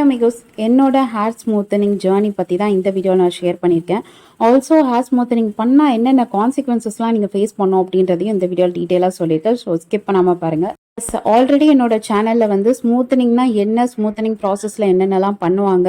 Amigos என்னோட hair smoothening journey பற்றி தான் இந்த வீடியோ நான் ஷேர் பண்ணியிருக்கேன். ஆல்சோ ஹேர் ஸ்மூத்தனிங் பண்ணால் என்னென்ன கான்சிக்வன்சஸ்லாம் நீங்கள் ஃபேஸ் பண்ணோம் அப்படின்றதையும் இந்த வீடியோ டீட்டெயிலாக சொல்லியிருக்கேன். ஸோ ஸ்கிப் பண்ணாமல் பாருங்கள் ஆல்ரெடி என்னோட சேனலில் வந்து ஸ்மூத்தனிங்னா என்ன ஸ்மூத்தனிங் ப்ராசஸில் என்னென்னலாம் பண்ணுவாங்க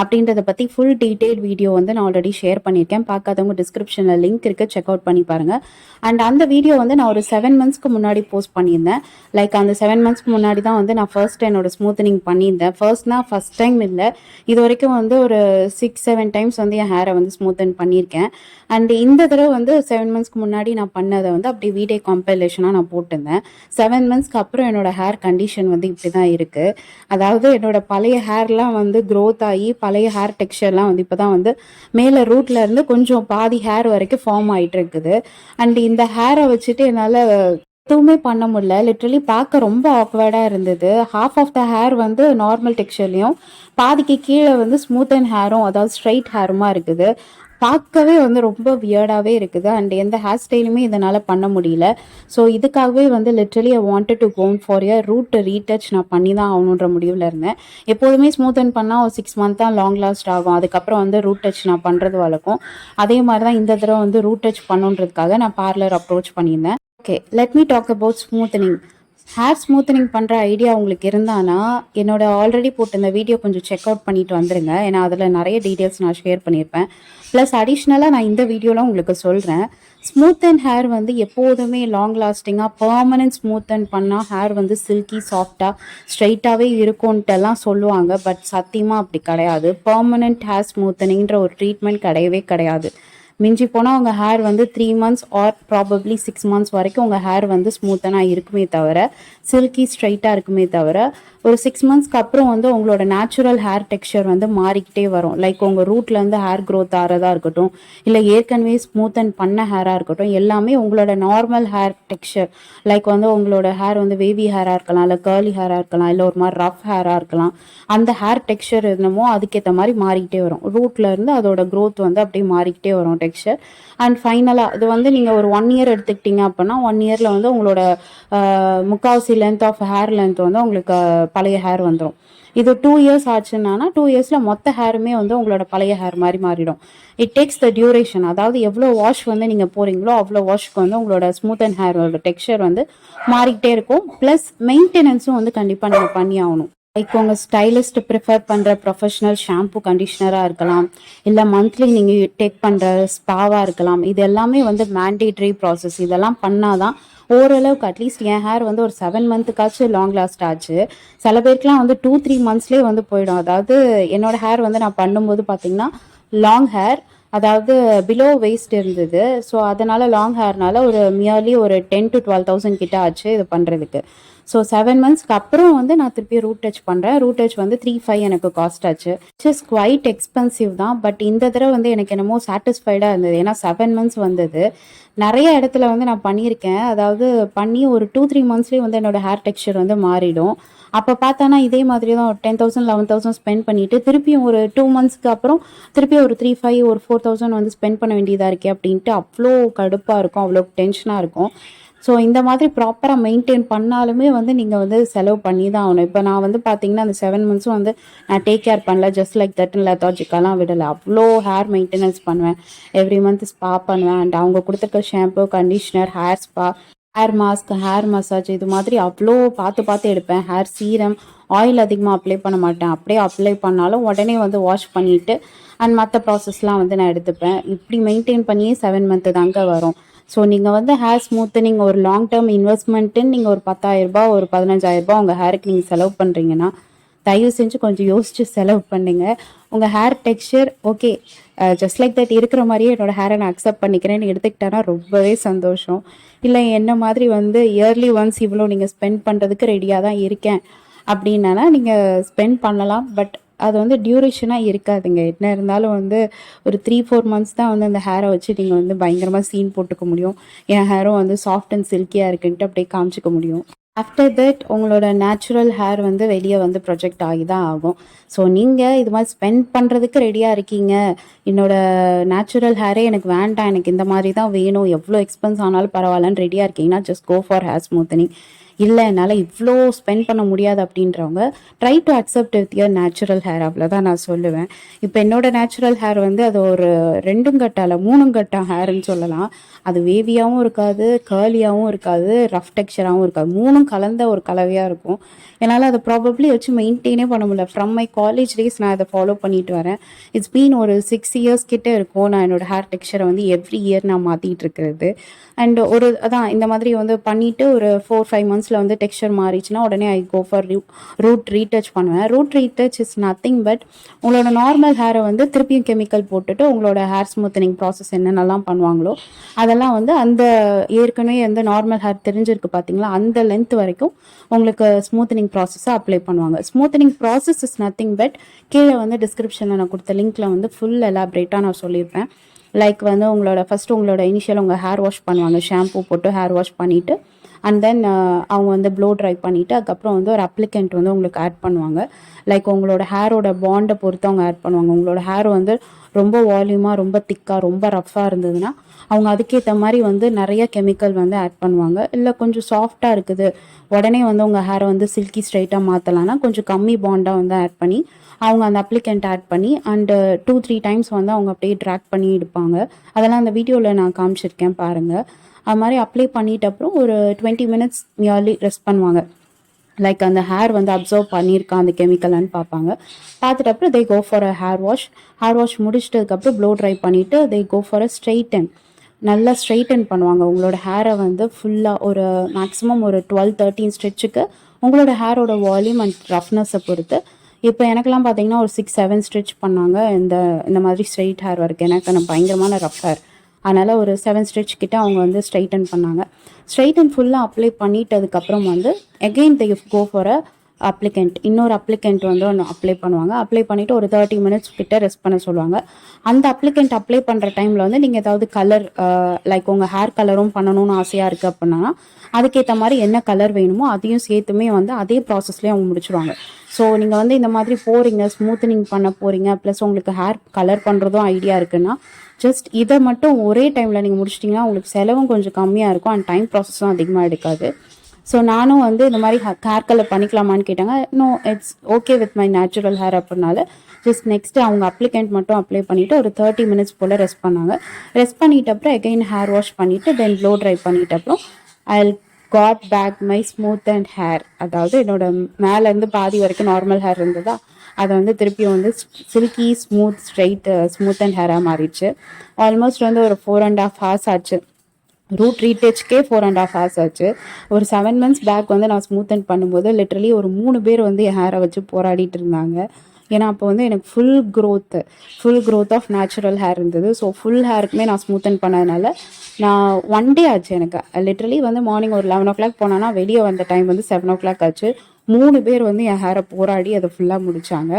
அப்படின்றத பற்றி ஃபுல் டீட்டெயில் வீடியோ வந்து நான் ஆல்ரெடி ஷேர் பண்ணியிருக்கேன். பார்க்காதவங்க டிஸ்கிரிப்ஷனில் லிங்க் இருக்குது செக் அவுட் பண்ணி பாருங்கள் அண்ட் அந்த வீடியோ வந்து நான் ஒரு செவன் மந்த்ஸ்க்கு முன்னாடி போஸ்ட் பண்ணியிருந்தேன். லைக் அந்த செவன் மந்த்ஸ்க்கு முன்னாடி தான் வந்து நான் ஃபர்ஸ்ட் என்னோட ஸ்மூத்தனிங் பண்ணியிருந்தேன். ஃபர்ஸ்ட்னா ஃபஸ்ட் டைம் இல்லை இது வரைக்கும் வந்து ஒரு சிக்ஸ் செவன் டைம்ஸ் வந்து என் ஹேரை வந்து ஸ்மூத்தன் பண்ணியிருக்கேன். அண்ட் இந்த தடவை வந்து செவன் மந்த்ஸ்க்கு முன்னாடி நான் பண்ணதை வந்து அப்படியே வீடியோ காம்பைலேஷனாக நான் போட்டிருந்தேன். செவன் மந்த்ஸ்க்கு அப்புறம் என்னோட ஹேர் கண்டிஷன் வந்து இப்படி தான் இருக்குது அதாவது என்னோட பழைய ஹேர்லாம் வந்து க்ரோத் ஆகி பழைய ஹேர் டெக்ஸ்டர்லாம் வந்து இப்போ தான் வந்து மேலே ரூட்ல இருந்து கொஞ்சம் பாதி ஹேர் வரைக்கும் ஃபார்ம் ஆகிட்டு இருக்குது. அண்ட் இந்த ஹேரை வச்சுட்டு என்னால் எதுவுமே பண்ண முடியல. லிட்ரலி பார்க்க ரொம்ப ஆக்வர்டாக இருந்தது. ஹாஃப் ஆஃப் த ஹேர் வந்து நார்மல் டெக்ஸ்டர்லையும் பாதிக்கு கீழே வந்து ஸ்மூத் அண்ட் ஹேரும் அதாவது ஸ்ட்ரைட் ஹேருமா இருக்குது. பார்க்கவே வந்து ரொம்ப வியர்டாகவே இருக்குது. அண்ட் எந்த ஹேர் ஸ்டைலுமே இதனால் பண்ண முடியல. ஸோ இதுக்காகவே வந்து literally I wanted to gone for year root retouch நான் பண்ணி தான் ஆகணுன்ற முடிவில் இருந்தேன். எப்போதுமே ஸ்மூத் அண்ட் பண்ணால் ஒரு சிக்ஸ் மந்த் தான் லாங் லாஸ்ட் ஆகும். அதுக்கப்புறம் வந்து ரூட் டச் நான் பண்ணுறது வழக்கம். அதே மாதிரி தான் இந்த தடவை வந்து ரூட் டச் பண்ணுன்றதுக்காக நான் பார்லர் அப்ரோச் பண்ணியிருந்தேன். Okay let me talk about smoothening hair smoothening பண்ணுற ஐடியா உங்களுக்கு இருந்தானா என்னோட ஆல்ரெடி போட்டு இந்த வீடியோ கொஞ்சம் செக் அவுட் பண்ணிட்டு வந்துருங்க. ஏன்னா அதில் நிறைய டீட்டெயில்ஸ் நான் ஷேர் பண்ணியிருப்பேன் ப்ளஸ் அடிஷ்னலாக நான் இந்த வீடியோலாம் உங்களுக்கு சொல்கிறேன் ஸ்மூத் அண்ட் ஹேர் வந்து எப்போதுமே லாங் லாஸ்டிங்காக பர்மனன்ட் ஸ்மூத் அண்ட் பண்ணால் ஹேர் வந்து சில்கி சாஃப்டாக ஸ்ட்ரைட்டாகவே இருக்கும்ன்ட்டெல்லாம் சொல்லுவாங்க. பட் சத்தியமாக அப்படி கிடையாது. பர்மனன்ட் ஹேர் ஸ்மூத்தனிங்கிற ஒரு ட்ரீட்மெண்ட் கிடையவே கிடையாது. மிஞ்சி போனால் உங்கள் ஹேர் வந்து three months or probably six months வரைக்கும் உங்கள் ஹேர் வந்து ஸ்மூத்தனாக இருக்குமே தவிர சில்கி ஸ்ட்ரைட்டாக இருக்குமே தவிர ஒரு சிக்ஸ் மந்த்ஸ்க்கு அப்புறம் வந்து உங்களோட நேச்சுரல் ஹேர் டெக்ஸ்சர் வந்து மாறிக்கிட்டே வரும். லைக் உங்கள் ரூட்லேருந்து ஹேர் க்ரோத் ஆகிறதா இருக்கட்டும் இல்லை ஏற்கனவே ஸ்மூத் அண்ட் பண்ண ஹேராக இருக்கட்டும் எல்லாமே உங்களோட நார்மல் ஹேர் டெக்ஸ்சர் லைக் வந்து உங்களோட ஹேர் வந்து வேவி ஹேராக இருக்கலாம் இல்லை கேர்லி ஹேராக இருக்கலாம் இல்லை ஒரு மாதிரி ரஃப் ஹேராக இருக்கலாம். அந்த ஹேர் டெக்ஸ்சர் என்னமோ அதுக்கேற்ற மாதிரி மாறிக்கிட்டே வரும். ரூட்லேருந்து அதோட க்ரோத் வந்து அப்படியே மாறிக்கிட்டே வரும் டெக்ஸ்டர் அண்ட் ஃபைனலாக இது வந்து நீங்கள் ஒரு ஒன் இயர் எடுத்துக்கிட்டீங்க அப்படின்னா ஒன் இயரில் வந்து உங்களோட முக்கால்வாசி லென்த் ஆஃப் ஹேர் லென்த் வந்து உங்களுக்கு பழைய ஹேர் வந்துடும் இது டூ இயர்ஸ் ஆச்சுன்னா டூ இயர்ஸில் மொத்த ஹேருமே வந்து உங்களோட பழைய ஹேர் மாதிரி மாறிடும். இட் டேக்ஸ் த டியூரேஷன் அதாவது எவ்வளோ வாஷ் வந்து நீங்கள் போகிறீங்களோ அவ்வளோ வாஷ்க்கு வந்து உங்களோட ஸ்மூத் அண்ட் ஹேரோட டெக்ஸ்சர் வந்து மாறிக்கிட்டே இருக்கும். ப்ளஸ் மெயின்டெனன்ஸும் வந்து கண்டிப்பாக நீங்கள் பண்ணி ஆகணும் லைக் உங்கள் ஸ்டைலிஸ்ட் ப்ரிஃபர் பண்ணுற ப்ரொஃபஷனல் ஷாம்பு கண்டிஷ்னராக இருக்கலாம். இல்லை மந்த்லி நீங்கள் டேக் பண்ணுற ஸ்பாவாக இருக்கலாம். இது எல்லாமே வந்து மேண்டேட்ரி ப்ராசஸ் இதெல்லாம் பண்ணால் தான் ஓரளவுக்கு அட்லீஸ்ட் என் ஹேர் வந்து ஒரு செவன் மந்த்துக்காச்சும் லாங் லாஸ்ட் ஆச்சு. சில பேருக்குலாம் வந்து டூ த்ரீ மந்த்ஸ்லேயே வந்து போயிடும். அதாவது என்னோட ஹேர் வந்து நான் பண்ணும்போது பார்த்தீங்கன்னா லாங் ஹேர் அதாவது பிலோ வெயிஸ்ட் இருந்தது. ஸோ அதனால் லாங் ஹேர்னால ஒரு மியர்லி ஒரு டென் டு டுவெல் தௌசண்ட் கிட்ட ஆச்சு இது பண்ணுறதுக்கு ஸோ செவன் மந்த்ஸ்க்கு அப்புறம் வந்து நான் திருப்பி ரூட் டச் பண்ணுறேன் ரூட் டச் வந்து த்ரீ ஃபைவ் எனக்கு காஸ்ட் ஆச்சு. இட்ஸ் குவைட் எக்ஸ்பென்சிவ் தான். பட் இந்த தடவை வந்து எனக்கு என்னமோ சாட்டிஸ்ஃபைடாக இருந்தது. ஏன்னா செவன் மந்த்ஸ் வந்தது. நிறைய இடத்துல வந்து நான் பண்ணியிருக்கேன். அதாவது பண்ணி ஒரு டூ த்ரீ மந்த்ஸ்லேயே வந்து என்னோட ஹேர் டெக்ஸ்சர் வந்து மாறிடும். அப்போ பார்த்தானா இதே மாதிரி தான் ஒரு ten thousand eleven thousand spend பண்ணிட்டு திருப்பியும் ஒரு டூ மந்த்ஸ்க்கு அப்புறம் திருப்பி ஒரு த்ரீ ஃபைவ் ஒரு ஃபோர் தௌசண்ட் வந்து ஸ்பெண்ட் பண்ண வேண்டியதாக இருக்கே அப்படின்ட்டு அவ்வளோ கடுப்பாக இருக்கும். அவ்வளோ டென்ஷனாக இருக்கும். ஸோ இந்த மாதிரி ப்ராப்பராக மெயின்டைன் பண்ணாலுமே வந்து நீங்கள் வந்து செலவு பண்ணி தான் ஆகணும். இப்போ நான் வந்து பார்த்தீங்கன்னா அந்த செவன் மந்த்ஸும் வந்து நான் டேக் கேர் பண்ணல. ஜஸ்ட் லைக் தட் லெத்தாஜிக்கெல்லாம் விடலை. அவ்வளோ ஹேர் மெயின்டெனன்ஸ் பண்ணுவேன். எவ்ரி மந்த் ஸ்பா பண்ணுவேன். அண்ட் அவங்க கொடுத்துருக்க shampoo conditioner hair spa hair mask hair massage இது மாதிரி அவ்வளோ பார்த்து பார்த்து எடுப்பேன். ஹேர் சீரம் ஆயில் அதிகமாக அப்ளை பண்ண மாட்டேன். அப்படியே அப்ளை பண்ணாலும் உடனே வந்து வாஷ் பண்ணிவிட்டு அண்ட் மற்ற ப்ராசஸ்லாம் வந்து நான் எடுத்துப்பேன். இப்படி மெயின்டைன் பண்ணியே செவன் மந்த்து தாங்க வரும். ஸோ நீங்கள் வந்து ஹேர் ஸ்மூத்தனிங் ஒரு லாங் டேர்ம் இன்வெஸ்ட்மெண்ட்டுன்னு நீங்கள் ஒரு பத்தாயிரரூபா ஒரு பதினஞ்சாயிரரூபா உங்கள் ஹேருக்கு நீங்கள் செலவு பண்ணுறீங்கன்னா தயவு செஞ்சு கொஞ்சம் யோசித்து செலவு பண்ணுங்க. உங்கள் hair texture okay just like that இருக்கிற மாதிரியே என்னோட ஹேரை நான் அக்செப்ட் பண்ணிக்கிறேன்னு எடுத்துக்கிட்டேன்னா ரொம்பவே சந்தோஷம். இல்லை என்ன மாதிரி வந்து இயர்லி ஒன்ஸ் இவ்வளோ நீங்கள் ஸ்பெண்ட் பண்ணுறதுக்கு ரெடியாக தான் இருக்கேன். அப்படின்னா நீங்கள் ஸ்பெண்ட் பண்ணலாம் பட் அது வந்து டியூரேஷனாக இருக்காதுங்க. என்ன இருந்தாலும் வந்து ஒரு த்ரீ ஃபோர் மந்த்ஸ் தான் வந்து அந்த ஹேரை வச்சு நீங்கள் வந்து பயங்கரமாக சீன் போட்டுக்க முடியும். என் ஹேரும் வந்து சாஃப்ட் அண்ட் சில்கியாக இருக்குன்ட்டு அப்படியே காமிச்சிக்க முடியும். ஆஃப்டர் தட் உங்களோட நேச்சுரல் ஹேர் வந்து வெளியே வந்து ப்ரொஜெக்ட் ஆகி தான் ஆகும். ஸோ நீங்கள் இது மாதிரி ஸ்பெண்ட் பண்ணுறதுக்கு ரெடியாக இருக்கீங்க. என்னோட நேச்சுரல் ஹேரே எனக்கு வேண்டாம். எனக்கு இந்த மாதிரி தான் வேணும். எவ்வளோ எக்ஸ்பென்ஸ் ஆனாலும் பரவாயில்லன்னு ரெடியாக இருக்கீங்கன்னா just go for hair smoothening இல்லை என்னால் இவ்வளோ ஸ்பெண்ட் பண்ண முடியாது அப்படின்றவங்க try to accept with your natural hair அவ்வளோதான் நான் சொல்லுவேன். இப்போ என்னோட நேச்சுரல் ஹேர் வந்து அது ஒரு ரெண்டும் கட்டால மூணும் கட்டா ஹேர்னு சொல்லலாம். அது வேவியாகவும் இருக்காது கேர்லியாகவும் இருக்காது ரஃப் டெக்ஸ்சராகவும் இருக்காது. மூணும் கலந்த ஒரு கலவையாக இருக்கும். என்னால் அதை ப்ராபப்ளி வச்சு மெயின்டைனே பண்ண முடியல. ஃப்ரம் மை காலேஜ் டேஸ் நான் அதை ஃபாலோ பண்ணிட்டு வரேன். இட்ஸ் பீன் ஒரு சிக்ஸ் இயர்ஸ் கிட்டே இருக்கும் நான் என்னோட ஹேர் டெக்ஸ்டரை வந்து எவ்ரி இயர் நான் மாற்றிட்டு இருக்கிறது. அண்ட் ஒரு அதான் இந்த மாதிரி வந்து பண்ணிவிட்டு ஒரு ஃபோர் ஃபைவ் மந்த்ஸ் மந்த்ஸில் வந்து டெக்ஸ்சர் மாறிச்சுன்னா உடனே I go for root retouch பண்ணுவேன். Root retouch is nothing but உங்களோட நார்மல் ஹேரை வந்து திருப்பியும் கெமிக்கல் போட்டுட்டு உங்களோட ஹேர் ஸ்மூத்தனிங் ப்ராசஸ் என்னென்னலாம் பண்ணுவாங்களோ அதெல்லாம் வந்து அந்த ஏற்கனவே வந்து நார்மல் ஹேர் தெரிஞ்சிருக்கு பார்த்தீங்களா அந்த லென்த் வரைக்கும் உங்களுக்கு ஸ்மூத்தனிங் ப்ராசஸை அப்ளை பண்ணுவாங்க. Smoothening process is nothing but கீழே வந்து டிஸ்கிரிப்ஷனில் நான் கொடுத்த லிங்க்கில் வந்து ஃபுல் எலாபரேட்டாக நான் சொல்லியிருப்பேன் லைக் வந்து உங்களோட ஃபஸ்ட்டு உங்களோட இனிஷியல் உங்கள் ஹேர் வாஷ் பண்ணுவாங்க. ஷாம்பூ போட்டு ஹேர் வாஷ் பண்ணிவிட்டு அண்ட் தென் uh, அவங்க வந்து ப்ளோ ட்ரை பண்ணிவிட்டு அதுக்கப்புறம் வந்து ஒரு அப்ளிகண்ட் வந்து உங்களுக்கு ஆட் பண்ணுவாங்க. லைக் உங்களோட ஹேரோட பாண்டை பொறுத்து அவங்க ஆட் பண்ணுவாங்க. உங்களோட ஹேர் வந்து ரொம்ப வால்யூமாக ரொம்ப திக்காக ரொம்ப ரஃப்பாக இருந்ததுன்னா அவங்க அதுக்கேற்ற மாதிரி வந்து நிறைய கெமிக்கல் வந்து ஆட் பண்ணுவாங்க. இல்லை கொஞ்சம் சாஃப்டாக இருக்குது. உடனே வந்து உங்கள் ஹேரை வந்து சில்கி ஸ்ட்ரைட்டாக மாற்றலான்னா கொஞ்சம் கம்மி பாண்டாக வந்து ஆட் பண்ணி அவங்க அந்த அப்ளிகண்ட் ஆட் பண்ணி அண்டு டூ த்ரீ டைம்ஸ் வந்து அவங்க அப்படியே ட்ராக் பண்ணி எடுப்பாங்க. அதெல்லாம் அந்த வீடியோவில் நான் காமிச்சிருக்கேன் பாருங்கள் அது மாதிரி அப்ளை பண்ணிட்ட அப்புறம் ஒரு டுவெண்ட்டி மினிட்ஸ் நியர்லி ரெஸ்ட் பண்ணுவாங்க. லைக் அந்த ஹேர் வந்து அப்சர்வ் பண்ணியிருக்கா அந்த கெமிக்கலான்னு பார்ப்பாங்க. பார்த்துட்டு அப்புறம் they go for a hair wash hair wash முடிச்சிட்டதுக்கப்புறம் blow dry பண்ணிவிட்டு they go for a straighten நல்லா ஸ்ட்ரைட்டன் பண்ணுவாங்க. உங்களோட ஹேரை வந்து ஃபுல்லாக ஒரு மேக்ஸிமம் ஒரு டுவெல் தேர்ட்டீன் ஸ்ட்ரெச்சுக்கு உங்களோட ஹேரோட வால்யூம் அண்ட் ரஃப்னஸை பொறுத்து. இப்போ எனக்கெல்லாம் பார்த்தீங்கன்னா ஒரு சிக்ஸ் செவன் ஸ்ட்ரெச் பண்ணாங்க. இந்த இந்த மாதிரி ஸ்ட்ரைட் ஹேர் வரைக்கும் எனக்கு நான் பயங்கரமான ரஃப் ஹேர் அதனால் ஒரு செவன் ஸ்டிச் கிட்ட அவங்க வந்து ஸ்ட்ரைட்டன் பண்ணாங்க. ஸ்ட்ரைட்டன் ஃபுல்லாக அப்ளை பண்ணிட்டதுக்கப்புறம் வந்து again they go for a applicant இன்னொரு அப்ளிகண்ட் வந்து ஒன்று அப்ளை பண்ணுவாங்க. அப்ளை பண்ணிவிட்டு ஒரு தேர்ட்டி மினிட்ஸ் கிட்ட ரெஸ்ட் பண்ண சொல்லுவாங்க. அந்த அப்ளிகண்ட் அப்ளை பண்ணுற டைமில் வந்து நீங்கள் ஏதாவது கலர் லைக் உங்கள் ஹேர் கலரும் பண்ணணும்னு ஆசையாக இருக்குது அப்படின்னா அதுக்கேற்ற மாதிரி என்ன கலர் வேணுமோ அதையும் சேர்த்துமே வந்து அதே ப்ராசஸ்லேயே அவங்க முடிச்சுருவாங்க. ஸோ நீங்கள் வந்து இந்த மாதிரி போகிறீங்க ஸ்மூத்தனிங் பண்ண போகிறீங்க ப்ளஸ் உங்களுக்கு ஹேர் கலர் பண்ணுறதும் ஐடியா இருக்குன்னா ஜஸ்ட் இதை மட்டும் ஒரே டைமில் நீங்கள் முடிச்சிட்டிங்கன்னா உங்களுக்கு செலவும் கொஞ்சம் கம்மியாக இருக்கும் அண்ட் டைம் ப்ராசஸும் அதிகமாக எடுக்காது. ஸோ நானும் வந்து இந்த மாதிரி ஹேர் கலர் பண்ணிக்கலாமான்னு கேட்டாங்க. No it's okay with my natural hair அப்படின்னால ஜஸ்ட் நெக்ஸ்ட் அவங்க அப்ளிகண்ட் மட்டும் அப்ளை பண்ணிவிட்டு ஒரு தேர்ட்டி மினிட்ஸ் போல் ரெஸ்ட் பண்ணாங்க. ரெஸ்ட் பண்ணிட்ட அப்புறம் எகைன் ஹேர் வாஷ் பண்ணிவிட்டு தென் ப்ளோ ட்ரை பண்ணிட்ட அப்புறம் I got back my smooth and hair அதாவது என்னோட மேலேருந்து பாதி வரைக்கும் நார்மல் ஹேர் இருந்ததா? அதை வந்து திருப்பியும் வந்து silky smooth straight smooth and ஹேராக மாறிடுச்சு. ஆல்மோஸ்ட் வந்து ஒரு ஃபோர் அண்ட் ஆஃப் ஹார்ஸ் ஆச்சு. ரூட் ரீடேச்சுக்கே ஃபோர் அண்ட் ஆஃப் ஹார்ஸ் ஆச்சு. ஒரு செவன் மந்த்ஸ் பேக் வந்து நான் ஸ்மூத் அண்ட் பண்ணும்போது லிட்ரலி ஒரு மூணு பேர் வந்து என் ஹேரை வச்சு போராடிட்டு இருந்தாங்க. ஏன்னா அப்போ வந்து எனக்கு full growth full growth of natural hair இருந்தது. ஸோ ஃபுல் ஹேருக்குமே நான் ஸ்மூத் அண்ட் பண்ணதுனால நான் ஒன் டே ஆச்சு எனக்கு. லிட்ரலி வந்து மார்னிங் ஒரு லெவன் ஓ கிளாக் போனேன்னா வெளியே வந்த டைம் வந்து செவன் ஓ கிளாக் ஆச்சு. மூணு பேர் வந்து என் ஹேரை போராடி அதை ஃபுல்லாக முடித்தாங்க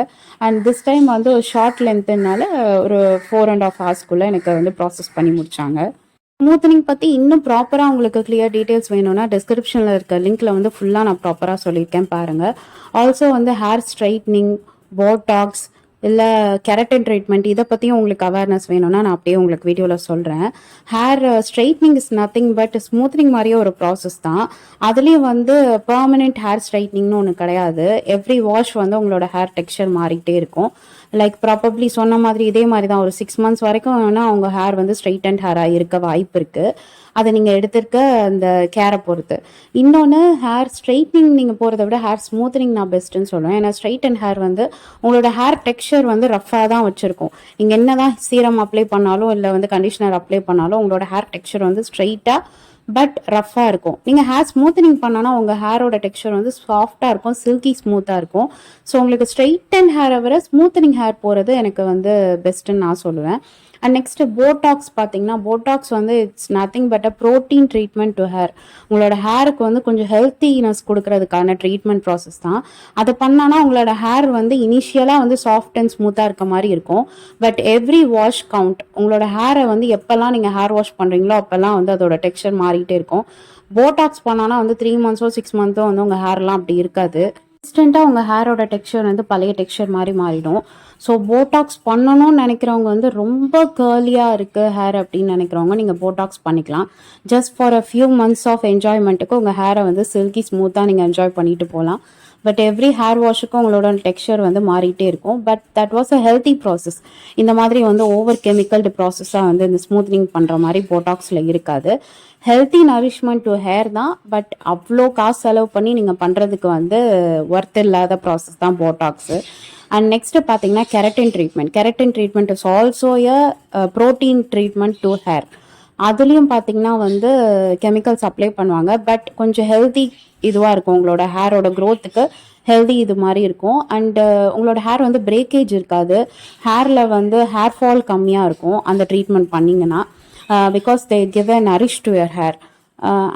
அண்ட் திஸ் டைம் வந்து ஒரு ஷார்ட் லென்த்துனால ஒரு ஃபோர் அண்ட் ஆஃப் ஹார்ஸ்க்குள்ளே எனக்கு வந்து ப்ராசஸ் பண்ணி முடித்தாங்க ஸ்மூத்தனிங் பற்றி இன்னும் ப்ராப்பராக உங்களுக்கு கிளியர் டீட்டெயில்ஸ் வேணும்னா டிஸ்கிரிப்ஷனில் இருக்க லிங்க்கில் வந்து ஃபுல்லாக நான் ப்ராப்பராக சொல்லியிருக்கேன் பாருங்கள் ஆல்சோ வந்து ஹேர் ஸ்ட்ரைட்னிங் போட்டாக்ஸ் இல்லை கெரட்டன் ட்ரீட்மெண்ட் இதை பற்றியும் உங்களுக்கு அவேர்னஸ் வேணும்னா நான் அப்படியே உங்களுக்கு வீடியோவில் சொல்கிறேன் hair straightening is nothing but smoothening மாதிரியே ஒரு ப்ராசஸ் தான். அதுலேயும் வந்து பர்மனெண்ட் ஹேர் ஸ்ட்ரைட்னிங்னு ஒன்று கிடையாது. எவ்ரி வாஷ் வந்து உங்களோட ஹேர் டெக்ஸ்சர் மாறிக்கிட்டே இருக்கும். லைக் ப்ராபப்ளி சொன்ன மாதிரி இதே மாதிரி தான் ஒரு சிக்ஸ் மந்த்ஸ் வரைக்கும் வேணால் அவங்க ஹேர் வந்து ஸ்ட்ரைட் அண்ட் ஹேராக இருக்க வாய்ப்பு இருக்குது அதை நீங்கள் எடுத்திருக்க அந்த கேரை பொறுத்து. இன்னொன்று ஹேர் ஸ்ட்ரைட்னிங் நீங்கள் போகிறத விட ஹேர் ஸ்மூத்தனிங் நான் பெஸ்ட்டுன்னு சொல்லுவேன் ஏன்னா ஸ்ட்ரைட் அண்ட் ஹேர் வந்து உங்களோட ஹேர் டெக்ஸ்சர் வந்து ரஃப்பாக தான் வச்சுருக்கும். நீங்கள் என்ன தான் சீரம் அப்ளை பண்ணாலும் இல்லை வந்து கண்டிஷனர் அப்ளை பண்ணாலும் உங்களோட ஹேர் டெக்ஸ்சர் வந்து ஸ்ட்ரைட்டாக பட் ரஃப்பாக இருக்கும். நீங்கள் ஹேர் ஸ்மூத்தனிங் பண்ணோன்னா உங்கள் ஹேரோட டெக்ஸ்சர் வந்து சாஃப்டாக இருக்கும் சில்கி ஸ்மூத்தாக இருக்கும். ஸோ உங்களுக்கு ஸ்ட்ரைட் அண்ட் ஹேரை விட ஸ்மூத்தனிங் ஹேர் போகிறது எனக்கு வந்து பெஸ்ட்டுன்னு நான் சொல்லுவேன். அண்ட் நெக்ஸ்ட்டு போட்டாக்ஸ் பார்த்தீங்கன்னா போட்டாக்ஸ் வந்து it's nothing but a protein treatment to hair உங்களோட ஹேருக்கு வந்து கொஞ்சம் ஹெல்த்தினஸ் கொடுக்கறதுக்கான ட்ரீட்மெண்ட் ப்ராசஸ் தான். அதை பண்ணானா உங்களோட ஹேர் வந்து இனிஷியலாக வந்து சாஃப்ட் அண்ட் ஸ்மூத்தாக இருக்க மாதிரி இருக்கும். பட் எவ்ரி வாஷ் கவுண்ட் உங்களோட ஹேரை வந்து எப்போல்லாம் நீங்கள் ஹேர் வாஷ் பண்ணுறீங்களோ அப்போல்லாம் வந்து அதோட டெக்ஸ்சர் மாறிட்டே இருக்கும். போட்டாக்ஸ் பண்ணானா வந்து த்ரீ மந்த்ஸோ சிக்ஸ் மந்த்தோ வந்து உங்கள் ஹேர்லாம் அப்படி இருக்காது. இன்ஸ்டண்ட்டாக உங்கள் ஹேரோட டெக்ஸ்சர் வந்து பழைய டெக்ஸ்சர் மாதிரி மாறிடும். ஸோ போட்டாக்ஸ் பண்ணணும்னு நினைக்கிறவங்க வந்து ரொம்ப கேர்லியாக இருக்குது ஹேர் அப்படின்னு நினைக்கிறவங்க நீங்கள் போட்டாக்ஸ் பண்ணிக்கலாம். Just for a few months of என்ஜாய்மெண்ட்டுக்கு உங்கள் ஹேரை வந்து சில்கி ஸ்மூத்தாக நீங்கள் என்ஜாய் பண்ணிட்டு போகலாம் பட் எவ்ரி ஹேர் வாஷுக்கும் உங்களோட டெக்ஸ்சர் வந்து மாறிட்டே இருக்கும். But that was a healthy process இந்த மாதிரி வந்து ஓவர் கெமிக்கல்டு ப்ராசஸாக வந்து இந்த ஸ்மூத்னிங் பண்ணுற மாதிரி போட்டாக்ஸில் இருக்காது. ஹெல்த்தி நரிஷ்மெண்ட் டு ஹேர் தான் பட் அவ்வளோ காசு செலவு பண்ணி நீங்கள் பண்ணுறதுக்கு வந்து ஒர்த் இல்லாத ப்ராசஸ் தான் போட்டாக்ஸு அண்ட் நெக்ஸ்ட்டு பார்த்தீங்கன்னா keratin treatment keratin treatment is also a protein treatment to hair அதுலேயும் பார்த்தீங்கன்னா வந்து கெமிக்கல்ஸ் அப்ளை பண்ணுவாங்க. பட் கொஞ்சம் ஹெல்தி இதுவாக இருக்கும். உங்களோட ஹேரோட க்ரோத்துக்கு ஹெல்தி இது மாதிரி இருக்கும். அண்டு uh, உங்களோட ஹேர் வந்து பிரேக்கேஜ் இருக்காது. ஹேரில் வந்து ஹேர் ஃபால் கம்மியாக இருக்கும். அந்த ட்ரீட்மெண்ட் பண்ணிங்கன்னா. Uh, because they give a nourish to your hair.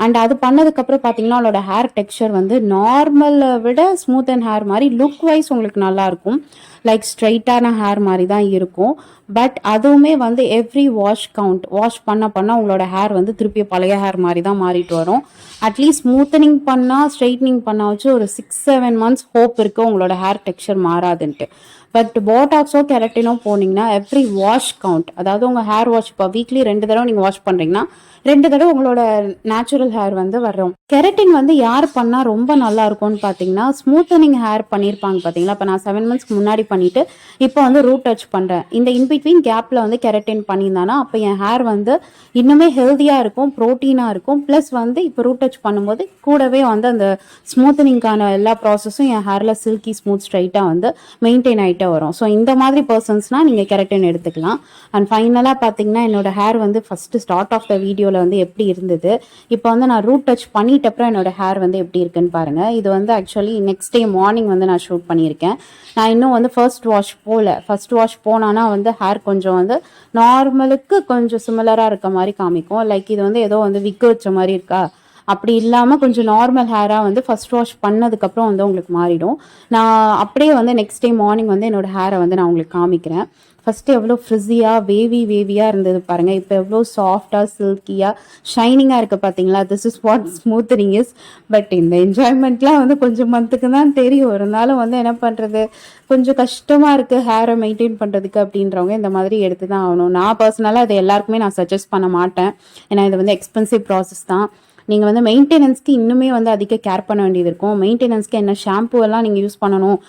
And அது பண்ணதுக்கப்புறம் பார்த்தீங்கன்னா அவளோட ஹேர் டெக்ஸ்சர் வந்து நார்மலை விட ஸ்மூத் அண்ட் ஹேர் மாதிரி லுக் வைஸ் உங்களுக்கு நல்லாயிருக்கும். லைக் ஸ்ட்ரைட்டான ஹேர் மாதிரி தான் இருக்கும். பட் அதுவுமே வந்து எவ்ரி வாஷ் கவுண்ட் வாஷ் பண்ண பண்ண உங்களோட ஹேர் வந்து திருப்பி பழைய ஹேர் மாதிரி தான் மாறிட்டு வரும். அட்லீஸ்ட் ஸ்மூத்தனிங் பண்ணால் ஸ்ட்ரைட்னிங் பண்ண வச்சு ஒரு சிக்ஸ் செவன் மந்த்ஸ் ஹோப் இருக்குது உங்களோட ஹேர் டெக்ஸ்சர் மாறாதுன்ட்டு. பட் போட்டாக்ஸோ கெரட்டினோ போனீங்கன்னா எவ்ரி வாஷ் கவுண்ட் அதாவது உங்கள் ஹேர் வாஷ் இப்போ வீக்லி ரெண்டு தடவை நீங்கள் வாஷ் பண்ணுறீங்கன்னா ரெண்டு தடவை உங்களோட நேச்சுரல் ஹேர் வந்து வரும் கெரட்டின் வந்து யார் பண்ணால் ரொம்ப நல்லா இருக்கும்னு பார்த்தீங்கன்னா ஸ்மூத்தனிங் ஹேர் பண்ணியிருப்பாங்க பார்த்தீங்களா இப்போ நான் செவன் மந்த்ஸ்க்கு முன்னாடி பண்ணிட்டு இப்போ வந்து ரூட் டச் பண்ணுறேன் இந்த இன்பிட்வீன் கேப்பில் வந்து கெரட்டின் பண்ணியிருந்தானா அப்போ என் ஹேர் வந்து இன்னுமே ஹெல்த்தியாக இருக்கும் ப்ரோட்டீனாக இருக்கும். ப்ளஸ் வந்து இப்போ ரூட் டச் பண்ணும்போது கூடவே வந்து அந்த ஸ்மூத்தனிங்கான எல்லா ப்ராசஸும் என் ஹேரில் சில்கி ஸ்மூத் ஸ்ட்ரைட்டாக வந்து மெயின்டைன் ஆகிட்டே வரும். ஸோ இந்த மாதிரி பர்சன்ஸ்னால் நீங்கள் கெரட்டின் எடுத்துக்கலாம். அண்ட் ஃபைனலாக பார்த்தீங்கன்னா என்னோட ஹேர் வந்து ஃபஸ்ட்டு ஸ்டார்ட் ஆஃப் த வீடியோவில் வந்து எப்படி இருந்தது? இப்போ வந்து நான் ரூட் டச் பண்ணிட்ட அப்புறம் என்னோட ஹேர் வந்து எப்படி இருக்குன்னு பாருங்கள் இது வந்து ஆக்சுவலி நெக்ஸ்ட் டே மார்னிங் வந்து நான் ஷூட் பண்ணியிருக்கேன். நான் இன்னும் வந்து ஃபர்ஸ்ட் வாஷ் போகல ஃபர்ஸ்ட் வாஷ் போனானா வந்து ஹேர் கொஞ்சம் வந்து நார்மலுக்கு கொஞ்சம் சிமிலராக இருக்க மாதிரி காமிக்கும். லைக் இது வந்து ஏதோ வந்து விக்கு வச்ச மாதிரி இருக்கா? அப்படி இல்லாமல் கொஞ்சம் நார்மல் ஹேராக வந்து ஃபஸ்ட் வாஷ் பண்ணதுக்கப்புறம் வந்து உங்களுக்கு மாறிடும். நான் அப்படியே வந்து நெக்ஸ்ட் டே மார்னிங் வந்து என்னோடய ஹேரை வந்து நான் உங்களுக்கு காமிக்கிறேன். ஃபஸ்ட்டு எவ்வளோ ஃப்ரிஸியாக வேவி வேவியாக இருந்தது பாருங்கள் இப்போ எவ்வளோ சாஃப்டாக சில்கியாக ஷைனிங்காக இருக்குது பார்த்தீங்களா this is what smoothening is but இந்த என்ஜாய்மெண்ட்லாம் வந்து கொஞ்சம் மந்த்துக்கு தான் தெரியும். இருந்தாலும் வந்து என்ன பண்ணுறது கொஞ்சம் கஷ்டமாக இருக்குது ஹேரை மெயின்டைன் பண்ணுறதுக்கு அப்படின்றவங்க இந்த மாதிரி எடுத்து தான் ஆகணும். நான் பர்சனலாக அதை எல்லாருக்குமே நான் சஜஸ்ட் பண்ண மாட்டேன். ஏன்னா இது வந்து எக்ஸ்பென்சிவ் ப்ராசஸ் தான். நீங்கள் வந்து மெயின்டெனன்ஸ்க்கு இன்னுமே வந்து அதிக கேர் பண்ண வேண்டியது இருக்கும். மெயின்டெனன்ஸ்க்கு என்ன ஷாம்பு எல்லாம் நீங்கள் யூஸ் பண்ணணும்.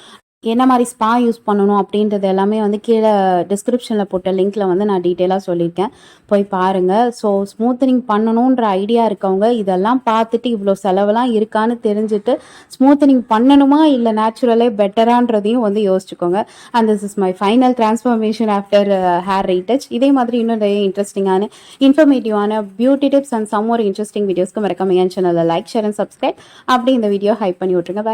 என்ன மாதிரி ஸ்பா யூஸ் பண்ணணும் அப்படின்றது எல்லாமே வந்து கீழே டிஸ்கிரிப்ஷனில் போட்ட லிங்க்கில் வந்து நான் டீட்டெயிலாக சொல்லியிருக்கேன். போய் பாருங்கள் ஸோ ஸ்மூத்தனிங் பண்ணணுன்ற ஐடியா இருக்கவங்க இதெல்லாம் பார்த்துட்டு இவ்வளோ செலவெல்லாம் இருக்கான்னு தெரிஞ்சுட்டு ஸ்மூத்தனிங் பண்ணணுமா இல்லை நேச்சுரலே பெட்டரான்றதையும் வந்து யோசிச்சுக்கோங்க. And this is my final transformation after hair retouch இதே மாதிரி இன்னும் நிறைய இன்ட்ரெஸ்டிங்கான இன்ஃபர்மேட்டிவான பியூட்டி டிப்ஸ் அண்ட் சம் ஒரு இன்ட்ரெஸ்டிங் வீடியோஸ்க்கு மறக்காம என் சேனலில் லைக் ஷேர் அண்ட் சப்ஸ்கிரைப் அப்படி இந்த வீடியோ ஹைப் பண்ணி விட்ருங்க